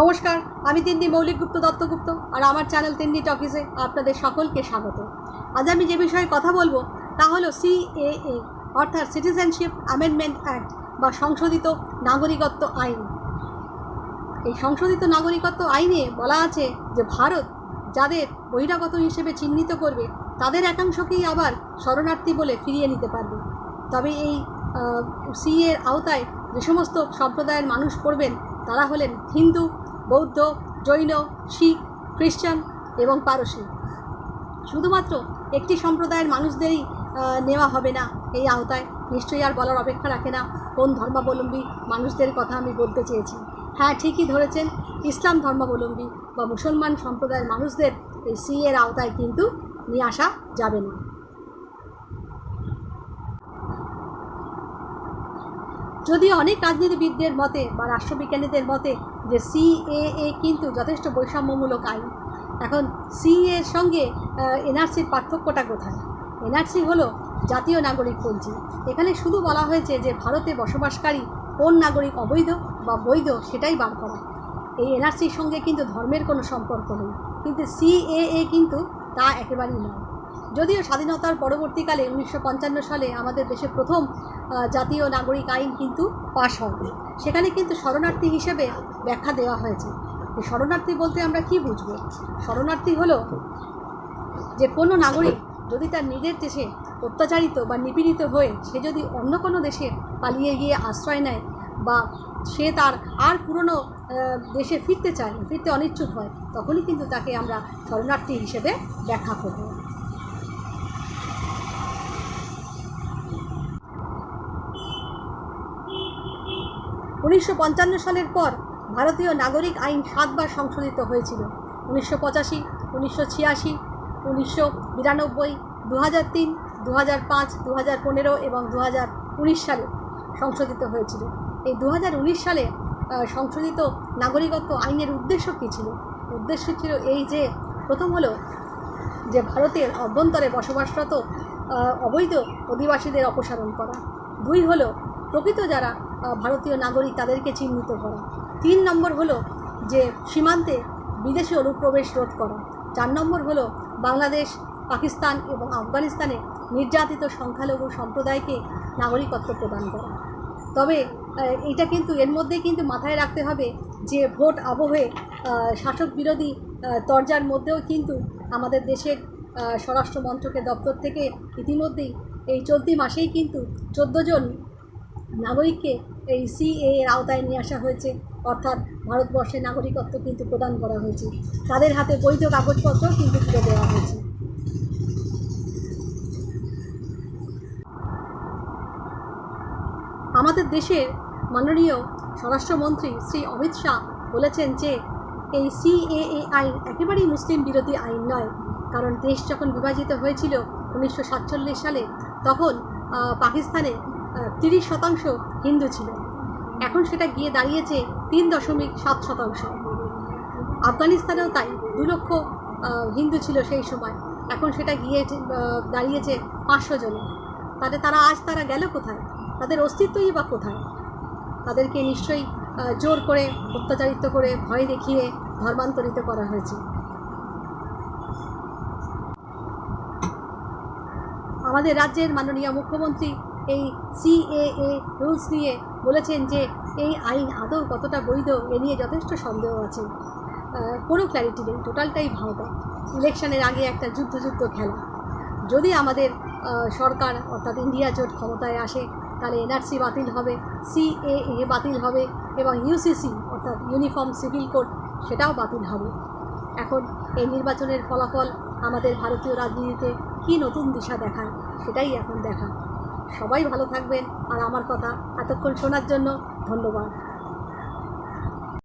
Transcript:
নমস্কার, আমি তিন্নি মৌলিক গুপ্ত দত্তগুপ্ত আর আমার চ্যানেল তিন্নি টকিজে আপনাদের সকলকে স্বাগত। আজ আমি যে বিষয়ে কথা বলব তা হলো সিএএ অর্থাৎ সিটিজেনশিপ অ্যামেন্ডমেন্ট অ্যাক্ট বা সংশোধিত নাগরিকত্ব আইন। এই সংশোধিত নাগরিকত্ব আইনে বলা আছে যে ভারত যাদের বহিরাগত হিসেবে চিহ্নিত করবে, তাদের একাংশকেই আবার শরণার্থী বলে ফিরিয়ে নিতে পারবে। তবে এই সি এর আওতায় যে সমস্ত সম্প্রদায়ের মানুষ পড়বেন, তারা হলেন হিন্দু বৌদ্ধ, জৈন, শিখ খ্রিস্টান এবং পারসী। শুধুমাত্র একটি সম্প্রদায়ের মানুষদেরই নেওয়া হবে না এই আওতায়। নিশ্চয়ই আর বলার অপেক্ষা রাখে না কোন ধর্মাবলম্বী মানুষদের কথা আমি বলতে চেয়েছি। হ্যাঁ ঠিকই ধরেছেন, ইসলাম ধর্মাবলম্বী বা মুসলমান সম্প্রদায়ের মানুষদের এই সি এর আওতায় কিন্তু নিয়ে আসা যাবে না। যদিও অনেক রাজনীতিবিদদের মতে বা রাষ্ট্রবিজ্ঞানীদের মতে যে সিএএ কিন্তু যথেষ্ট বৈষম্যমূলক আইন। এখন সি এর সঙ্গে এনআরসির পার্থক্যটা কোথায়? এনআরসি হলো জাতীয় নাগরিক পঞ্জি। এখানে শুধু বলা হয়েছে যে ভারতে বসবাসকারী কোন নাগরিক অবৈধ বা বৈধ সেটাই বার করা। এই এনআরসির সঙ্গে কিন্তু ধর্মের কোনো সম্পর্ক নেই। কিন্তু সিএএ কিন্তু তা একেবারেই নয়। যদিও স্বাধীনতার পরবর্তীকালে উনিশশো পঞ্চান্ন সালে আমাদের দেশে প্রথম জাতীয় নাগরিক আইন কিন্তু পাশ হয় সেখানে কিন্তু শরণার্থী হিসেবে ব্যাখ্যা দেওয়া হয়েছে। শরণার্থী বলতে আমরা কি বুঝব? শরণার্থী হলো যে কোনো নাগরিক যদি তার নিজের দেশে অত্যাচারিত বা নিপীড়িত হয়ে সে যদি অন্য কোনো দেশে পালিয়ে গিয়ে আশ্রয় নেয় বা সে তার আর পুরনো দেশে ফিরতে চায়, ফিরতে অনিচ্ছুক হয়, তখনই কিন্তু তাকে আমরা শরণার্থী হিসেবে ব্যাখ্যা করব। উনিশশো পঞ্চান্ন সালের পর ভারতীয় নাগরিক আইন সাতবার সংশোধিত হয়েছিল। উনিশশো পঁচাশি, উনিশশো ছিয়াশি, উনিশশো বিরানব্বই দু হাজার তিন দু হাজার পাঁচ দু হাজার পনেরো এবং দু হাজার উনিশ সালে সংশোধিত হয়েছিল। এই দু হাজার উনিশ সালে সংশোধিত নাগরিকত্ব আইনের উদ্দেশ্য কী ছিল? উদ্দেশ্য ছিল এই যে, প্রথম হলো যে ভারতের অভ্যন্তরে বসবাসরত অবৈধ অধিবাসীদের অপসারণ করা। দুই হলো, প্রকৃত যারা ভারতীয় নাগরিক তাদেরকে চিহ্নিত করা। তিন নম্বর হলো যে সীমান্তে বিদেশি অনুপ্রবেশ রোধ করা। চার নম্বর হলো বাংলাদেশ, পাকিস্তান এবং আফগানিস্তানে নির্যাতিত সংখ্যালঘু সম্প্রদায়কে নাগরিকত্ব প্রদান করা। তবে এটা কিন্তু এর মধ্যে কিন্তু মাথায় রাখতে হবে যে ভোট আবহে শাসক বিরোধী তরজার মধ্যেও কিন্তু আমাদের দেশের স্বরাষ্ট্র মন্ত্রকের দপ্তর থেকে ইতিমধ্যেই এই চলতি মাসেই কিন্তু চোদ্দ জন নাগরিককে এই সিএ এর আওতায় নিয়ে আসা হয়েছে। অর্থাৎ ভারতবর্ষের নাগরিকত্ব কিন্তু প্রদান করা হয়েছে। তাদের হাতে বৈধ কাগজপত্র কিন্তু তুলে দেওয়া হয়েছে। আমাদের দেশের মাননীয় স্বরাষ্ট্রমন্ত্রী শ্রী অমিত শাহ বলেছেন যে, এই সিএএ আইন একেবারেই মুসলিম বিরোধী আইন নয়। কারণ দেশ যখন বিভাজিত হয়েছিল উনিশশো সাতচল্লিশ সালে, তখন পাকিস্তানে তিরিশ শতাংশ হিন্দু ছিল এখন সেটা গিয়ে দাঁড়িয়েছে তিন দশমিক সাত শতাংশ। আফগানিস্তানেও তাই, দু লক্ষ হিন্দু ছিল সেই সময়। এখন সেটা গিয়ে দাঁড়িয়েছে পাঁচশো জনে। তাহলে তারা আজ তারা গেল কোথায়? তাদের অস্তিত্বই বা কোথায়? তাদেরকে নিশ্চয়ই জোর করে অত্যাচারিত করে ভয় দেখিয়ে ধর্মান্তরিত করা হয়েছে। আমাদের রাজ্যের মাননীয় মুখ্যমন্ত্রী এই সিএএ রুলস নিয়ে বলেছেন যে এই আইন আদৌ কতটা বৈধ এ নিয়ে যথেষ্ট সন্দেহ আছে। কোনো ক্ল্যারিটি নেই টোটালটাই ভাওতা ইলেকশনের আগে একটা যুদ্ধ যুদ্ধ খেলা। যদি আমাদের সরকার অর্থাৎ ইন্ডিয়া জোট ক্ষমতায় আসে, তাহলে এনআরসি বাতিল হবে সিএএ বাতিল হবে এবং ইউসিসি অর্থাৎ ইউনিফর্ম সিভিল কোড সেটাও বাতিল হবে। এখন এই নির্বাচনের ফলাফল আমাদের ভারতীয় রাজনীতিতে কী নতুন দিশা দেখায়, সেটাই এখন দেখা। সবাই ভালো থাকবেন। আর আমার কথা এতক্ষণ শোনার জন্য ধন্যবাদ।